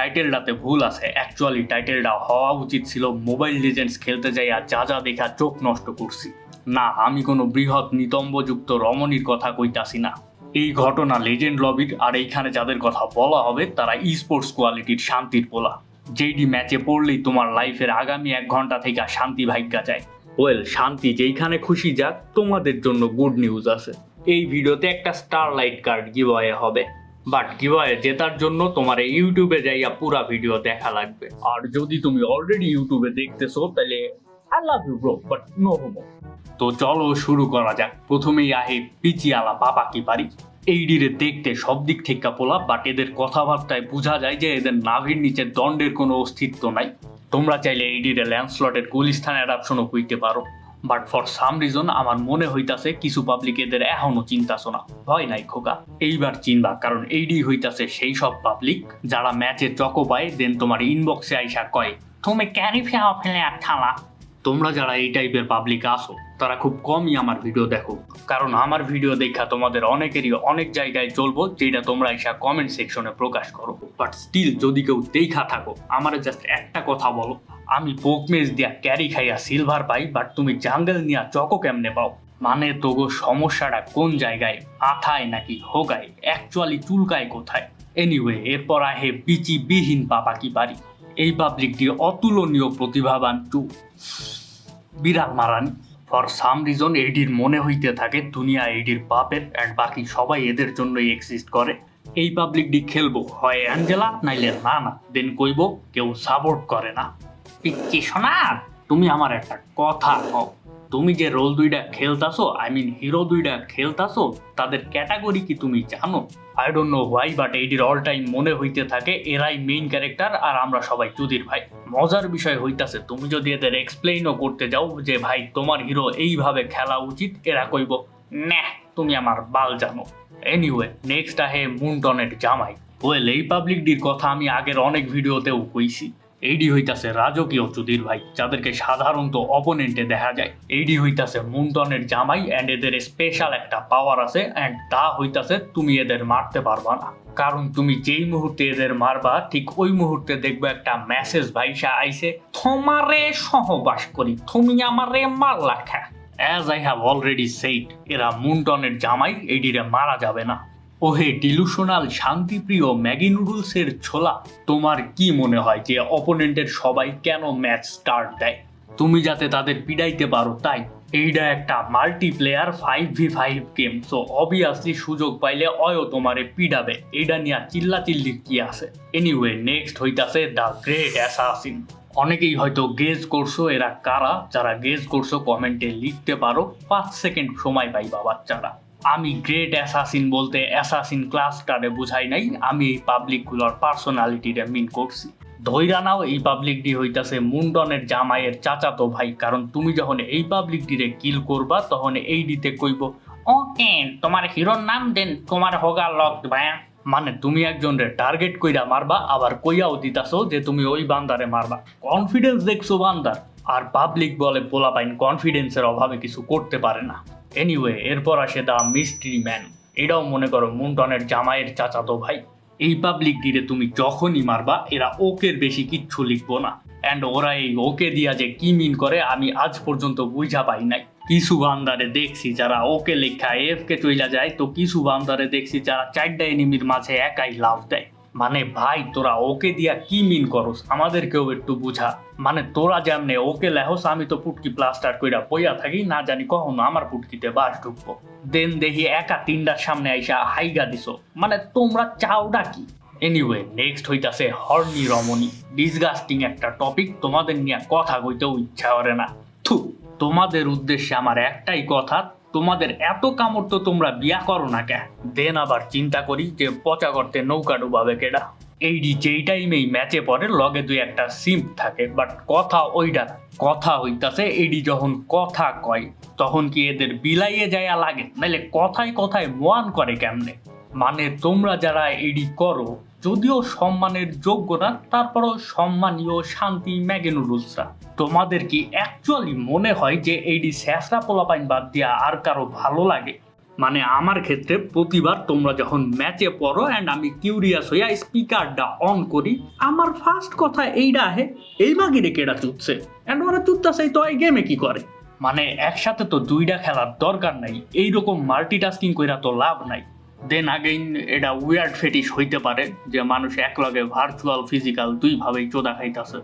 টাইটেলটাতে ভুল আছে। অ্যাকচুয়ালি টাইটেলটা হওয়া উচিত ছিল মোবাইল লিজেন্ডস খেলতে যাই আর যা যা দেখা চোখ নষ্ট করছি। না, আমি কোনো বৃহৎ নিতম্বযুক্ত রমণীর কথা কইতাছি না। এই ঘটনা লেজেন্ড লবির আর এইখানে যাদের কথা বলা হবে, তারা ই স্পোর্টস কোয়ালিটির শান্তির পোলা। যেইডি ম্যাচে পড়লেই তোমার লাইফের আগামী এক ঘণ্টা থেকে শান্তি ভাগ্যা যায়। ওয়েল শান্তি যেইখানে খুশি যাক, তোমাদের জন্য গুড নিউজ আছে। এই ভিডিওতে একটা স্টারলাইট কার্ড গিভওয়ে হবে। বাট গিভওয়ে জেতার জন্য তোমার ইউটিউবে যাইয়া পুরা ভিডিও দেখা লাগবে। আর যদি তুমি অলরেডি ইউটিউবে দেখতেছো, তাহলে I love you bro but no homo তো চলো শুরু করা যাক। প্রথমেই আহে পিচিয়ালা বাবা কি পারি এই ডিরে দেখতে সব দিক থেকে পোলা বাট এদের কথাবার্তায় বোঝা যায় যে এদের নাভির নিচে দণ্ডের কোনো অস্তিত্ব নাই। তোমরা চাইলে এই ডিরে ল্যান্সলটের গুলিস্তান অ্যাডাপশনও কইতে পারো। বাট ফর সাম রিজন আমার মনে হইতাছে কিছু পাবলিক এদের এখনও চিন্তাছো না ভয় নাই খোকা। এইবার চিনবা, কারণ এইডি হইতাছে সেই সব পাবলিক যারা ম্যাচে চকো পায় দেন তোমার ইনবক্সে আইসা কয়, তুমি ক্যারি ফেয়া ফেলে আর থালা। তোমরা যারা এই টাইপের পাবলিক আসো তারা খুব কমই আমার ভিডিও দেখো। কারণ আমার ভিডিও দেখা তোমাদের অনেকেরই অনেক জায়গায় চলবো, যেটা তোমরা এসা কমেন্ট সেকশনে প্রকাশ করো। বাট স্টিল যদি কেউ দেখা থাকো, আমার জাস্ট একটা কথা বলো, আমি পোকমেজ দিয়া ক্যারি খাইয়া সিলভার পাই বাট তুমি জাঙ্গল নিয়া চকো কেমনে পাও? মানে তোগো সমস্যাটা কোন জায়গায়? আঠায় নাকি হোগায়? অ্যাকচুয়ালি চুলকায় কোথায়? এনিওয়ে এরপর আহে বিচি বিহীন পাপা কি পারি এই পাবলিকটি অতুলনীয় প্রতিভাবান টু। বিরাট মারানি, ফর সাম রিজন এডির মনে হইতে থাকে, দুনিয়া এডির বাপের অ্যান্ড বাকি সবাই এদের জন্যই এক্সিস্ট করে। এই পাবলিকটি খেলব, হয় অ্যাঞ্জেলা, নাইলে না না দেন কইব, কেউ সাপোর্ট করে না। পিচ্ছি শোনা তুমি আমার একটা কথা কও। তুমি যে রোল দুইটা খেলতাছো আই মিন হিরো দুইটা খেলতাছো, তাদের ক্যাটাগরি কি তুমি জানো? I don't know why but এইটির অল টাইম মনে হইতে থাকে এরাই মেইন ক্যারেক্টার আর আমরা সবাই চুদির ভাই। মজার বিষয় হইতাছে, তুমি যদি এদের এক্সপ্লেইনও করতে যাও যে, ভাই, তোমার হিরো এইভাবে খেলা উচিত, এরা কইব না তুমি আমার বাল জানো। এনিওয়ে নেক্সট আহে মুন্টনের জামাই। ওয়েল এই পাবলিকটির কথা আমি আগের অনেক ভিডিওতেও কইছি। এইডি হইতাছে রাজকীয় চুদির ভাই, যাদেরকে সাধারণত অপোনেন্টে দেখা যায়। এইডি হইতাছে মুন্টনের জামাই অ্যান্ড এদের স্পেশাল একটা পাওয়ার আছে অ্যান্ড তা হইতাছে তুমি এদের মারতে পারবা না। কারণ তুমি যেই মুহূর্তে এদের মারবা, ঠিক ওই মুহূর্তে দেখবে একটা মেসেজ ভাইসা আইছে, তোমারে সহবাস করি, তুমি আমারে মারলা খা as I have already said এরা মুন্টনের জামাই এইডিরে মারা যাবে না। ওহে ডিলুশনাল, শান্তিপ্রিয় ম্যাগি নুডলসের ছোলা, তোমার কি মনে হয় যে অপোনেন্টের সবাই কেন ম্যাচ স্টার্ট দেয়? তুমি যাতে তাদের পিড়াইতে পারো, তাই। এইটা একটা multiplayer five v five game so obviously সুযোগ পাইলে অয়ও তোমারে পিডাবে। এইটা নিয়ে চিল্লা চিল্লির কি আছে? এনিওয়ে নেক্সট হইতাছে দ্য গ্রেট অ্যাসাসিন অনেকেই হয়তো গেজ করছ এরা কারা, যারা গেজ করছ কমেন্টে লিখতে পারো। পাঁচ সেকেন্ড সময় পাইবা বাচ্চারা। আমি গ্রেট অ্যাসাসিন বলতে অ্যাসাসিন ক্লাসটারে বুঝাই নাই, আমি এই পাবলিকগুলোর পার্সোনালিটিটা মিন করছি। ধৈরা নাও, এই পাবলিকটি হইতাছে মুন্ডনের জামাইয়ের চাচাতো ভাই, কারণ তুমি যখন এই পাবলিকটিরে কিল করবা, তখন এই দিতে কইব ওকে তোমার হিরোর নাম দেন, তোমার হোগা লক ভাইয়া মানে তুমি একজনরে টার্গেট কইরা মারবা, আবার কইয়াও দিতাছো যে তুমি ওই বান্দারে মারবা। কনফিডেন্স দেখছ বান্দার, আর পাবলিক বলে পোলাপাইন কনফিডেন্সের অভাবে কিছু করতে পারে না। এনিওয়ে এরপর আসে দা মিস্ট্রি ম্যান। এটাও মনে করো মুন্টনের জামাইয়ের চাচাতো ভাই। এই পাবলিক দিলে তুমি যখনই মারবা, এরা ওকের বেশি কিচ্ছু লিখব না। অ্যান্ড ওরা এই ওকে দিয়া যে কি মিন করে, আমি আজ পর্যন্ত বুঝা পাই নাই। কিছু বান্দারে দেখছি যারা ওকে লেখা এফ কে চইলা যায়, তো কিছু বান্দারে দেখছি যারা চারটা এনিমির মাঝে একাই লাভ দেয়। মানে ভাই, তোরা ওকে দিয়া কি মিন করস? আমাদেরকেও একটু বুঝা। মানে তোরা যেমনে ওকে লেহস, আমি তো পুটকি প্লাস্টার কইরা বইয়া থাকি, না জানি কখনো আমার পুটকিতে বাস ঢুকবো। দেন দেখি একা তিনটার সামনে আইসা হাইগা দিছো। মানে তোমরা চাওটা কি? এনিওয়ে নেক্সট হইতাছে হর্নি রমণী। ডিসগাস্টিং একটা টপিক তোমাদের নিয়ে কথা কইতেও ইচ্ছা করে না। থু, তোমাদের উদ্দেশ্যে আমার একটাই কথা তোমাদের এত কামড় তো তোমরা বিয়া করো না কে দেন আবার চিন্তা করি যে পচা করতে নৌকা ডুবাবে কেডা? এইডি যেই টাইমেই ম্যাচে পড়ে লগে দুই একটা সিম্প থাকে বাট কথা ওইটা কথা হইতাছে এইডি যখন কথা কয়, তখন কি এদের বিলাইয়ে যায়া লাগে? নাইলে কথায় কথায় মোয়ান করে কেমনে? মানে তোমরা যারা এডি করো যদিও সম্মানের যোগ্য না, তারপরও সম্মানীয় শান্তি ম্যাগে নুডলসরা তোমাদের কি অ্যাকচুয়ালি মনে হয় যে এইডি স্যাসরা পোলাপাইন বাদ দিয়া আর কারও ভালো লাগে? মানে আমার ক্ষেত্রে প্রতিবার তোমরা যখন ম্যাচে পড়ো অ্যান্ড আমি কিউরিয়াস হইয়া স্পিকারটা অন করি, আমার ফার্স্ট কথা এইটা আহে এই মাগিরে কেডা চুটছে অ্যান্ড ওরা চুটতাছে তো এই গেমে কি করে? মানে একসাথে তো দুইটা খেলার দরকার নাই, এইরকম মাল্টিটাস্কিং কইরা তো লাভ নাই। দেন আগেইন এটা উইয়ার্ড ফেটিস হইতে পারে যে মানুষ একলগে ভার্চুয়াল ফিজিক্যাল দুইভাবেই চোদা খাইতাছে।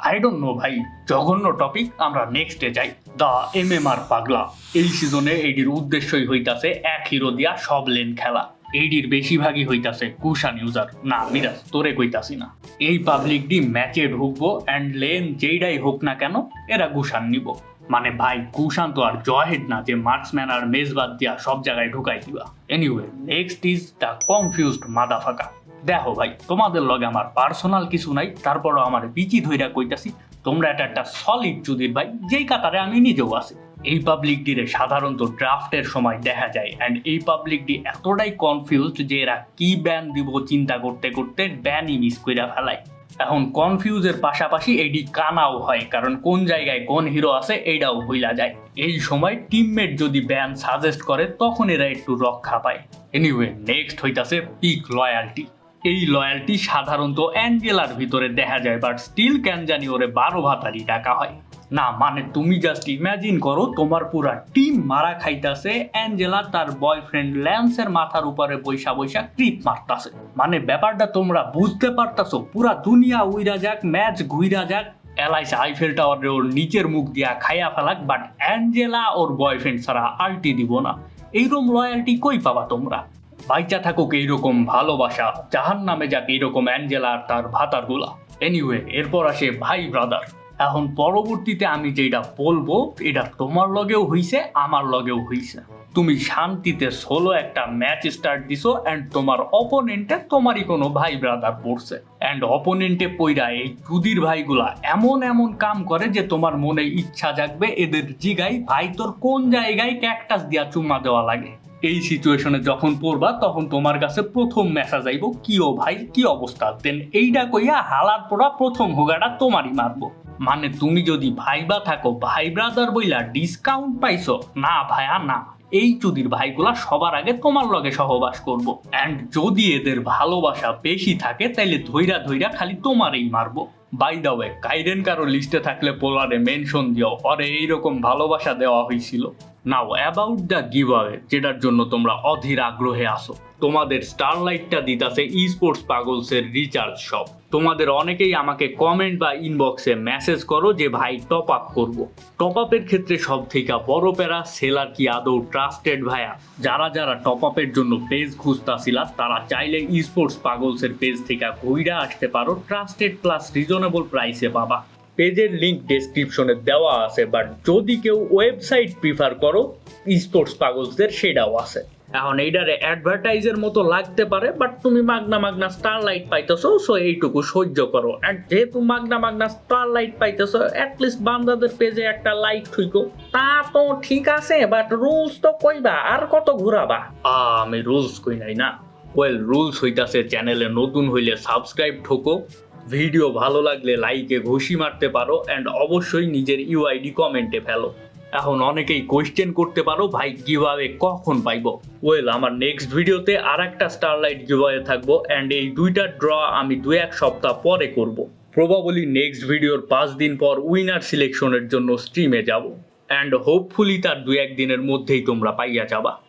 আই ডোন্ট নো ভাই। জঘন্য টপিক আমরা নেক্সটে যাই। দ্য এম এম আর পাগলা। এই সিজনে এইটির উদ্দেশ্যই হইতাছে এক হিরো দিয়া সব লেন খেলা। এইটির বেশিরভাগই হইতাছে কুশান ইউজার না, মিরাজ, তোরে কইতাছি না। এই পাবলিক ডি ম্যাচে ঢুকবো অ্যান্ড লেন যেইটাই হোক না কেন, এরা কুশান নিব। মানে ভাই, কুশান্ত আর জয়হেড না, যে মার্কসম্যান আর মেজবাদ দিয়া সব জায়গায় ঢুকাই দিবা। Anyway next is the confused motherfucker দেখো ভাই, তোমাদের লগে আমার পার্সোনাল কিছু নাই, তারপরও আমার বিচি ধইরা কইতাছি, তোমরা এটা একটা সলিড চুদির ভাই, যেই কাতারে আমি নিজেও আছি। এই পাবলিক ডিরে সাধারণত ড্রাফটের সময় দেখা যায় অ্যান্ড এই পাবলিক ডি এতটাই কনফিউজড যে এরা কি ব্যান দিব চিন্তা করতে করতে ব্যানই মিস কইরা ফেলায়। এখন কনফিউজের পাশাপাশি এডি কানাও হয়, কারণ কোন জায়গায় কোন হিরো আছে এইটাও ভুলা যায়। এই সময় টিমমেট যদি ব্যান সাজেস্ট করে, তখন এরা একটু রক্ষা পায়। এনিওয়ে নেক্সট হইতাছে পিক লয়ালটি এই লয়ালটি সাধারণত অ্যাঞ্জেলার ভিতরে দেখা যায় বাট স্টিল ক্যান জানি ওরে বারো ভাতারি ডাকা হয়। না মানে তুমি জাস্ট ইমাজিন করো তোমার পুরা টিম মারা খাইতাছে অ্যাঞ্জেলা তার বয়ফ্রেন্ড ল্যান্সের মাথার উপরে বৈশা বৈশা ক্রিপ মারতাছে। মানে ব্যাপারটা তোমরা বুঝতে পারতাছো, পুরা দুনিয়া উইরা যাক ম্যাচ ঘুইরা যাক, এলাইস আইফেল টাওয়ারে ওর নিচের মুখ দিয়া খাইয়া ফেলাক বাট অ্যাঞ্জেলা ওর বয়ফ্রেন্ড ছাড়া আলটি দিব না। এইরকম লয়ালটি কই পাবা তোমরা? বাইচা থাকুক এইরকম ভালোবাসা জাহান নামে যাক এইরকম অ্যাঞ্জেলা আর তার ভাতারগুলা। এনিওয়ে এরপর আসে ভাই ব্রাদার এখন পরবর্তীতে আমি যেটা বলব, এটা তোমার লগেও হইছে, আমার লগেও হইছে। তুমি শান্তিতে সোলো একটা ম্যাচ স্টার্ট দিছো অ্যান্ড তোমার অপোনেন্টে তোমারই কোনো ভাই ব্রাদার পড়ছে। অ্যান্ড অপোনেন্টে পইরা এই চুদির ভাইগুলা এমন এমন কাম করে যে তোমার মনে ইচ্ছা জাগবে, এদের জিগাই, ভাই, তোর কোন জায়গায় ক্যাকটাস দিয়া চুম্মা দেওয়া লাগে? এই সিচুয়েশনে যখন পড়বা, তখন তোমার কাছে প্রথম মেসেজ আইব কি ও ভাই, কি অবস্থা? দেন এইটা কইয়া হালার পড়া প্রথম হোগাটা তোমারই মারবো। মানে তুমি যদি ভাইবা থাকো, ভাই ব্রাদার বইলা ডিসকাউন্ট পাইছো, না ভাইয়া না। এই চুদির ভাইগুলা সবার আগে তোমার লগে সহবাস করব। অ্যান্ড যদি এদের ভালোবাসা বেশি থাকে, তাইলে ধৈরা ধৈরা খালি তোমারই মারবো। বাই দা ওয়ে কাইরেন কারও লিস্টে থাকলে পোলারে মেনশন দিও অরে এইরকম ভালোবাসা দেওয়া হয়েছিল now about the give away যেটার জন্য তোমরা অধীর আগ্রহে আসো তোমাদের স্টারলাইটটা দিতাছে ই স্পোর্টস পাগলসের রিচার্জ শপ তোমাদের অনেকেই আমাকে কমেন্ট বা ইনবক্সে মেসেজ করো যে, ভাই টপ আপ করব। টপ আপের ক্ষেত্রে সব থেকে বড় প্যারা সেলার কি আদৌ ট্রাস্টেড ভাইয়া? যারা যারা টপ আপের জন্য পেজ খুঁজতাছিলা, তারা চাইলে স্পোর্টস পাগলসের পেজ থেকে ঘুইরা আসতে পারো। ট্রাস্টেড প্লাস রিজনেবল প্রাইসে পাবা। পেজের লিংক ডেসক্রিপশনে দেওয়া আছে বাট যদি কেউ ওয়েবসাইট প্রিফার করো স্পোর্টস পাগলসদের সেটাও আছে। এখন এইটারে অ্যাডভার্টাইজের মতো লাগতে পারে বাট তুমি মাগনা মাগনা স্টার লাইট পাইতেছো সো এইটুকু সহ্য করো। অ্যান্ড যেহেতু মাগনা মাগনা স্টার লাইট পাইতেছো অ্যাটলিস্ট বান্দাদের পেজে একটা লাইক ঠুইকো। তা তো ঠিক আছে বাট রুলস তো কইবা, আর কত ঘুরাবা? আমি রুলস কই নাই না। ওয়েল রুলস হইতাছে চ্যানেলে নতুন হইলে সাবস্ক্রাইব ঠোকো। ভিডিও ভালো লাগলে লাইকে ঘুষি মারতে পারো অ্যান্ড অবশ্যই নিজের ইউআইডি কমেন্টে ফেলো। এখন অনেকেই কোয়েশ্চেন করতে পারো, ভাই, কীভাবে, কখন পাইব? ওয়েল আমার নেক্সট ভিডিওতে আর একটা স্টারলাইট গিভওয়ে থাকব অ্যান্ড এই দুইটা ড্র আমি দু এক সপ্তাহ পরে করব। প্রবাবলি নেক্সট ভিডিওর পাঁচ দিন পর উইনার সিলেকশনের জন্য স্ট্রিমে যাব অ্যান্ড হোপফুলি তার দু এক দিনের মধ্যেই তোমরা পাইয়া যাবা।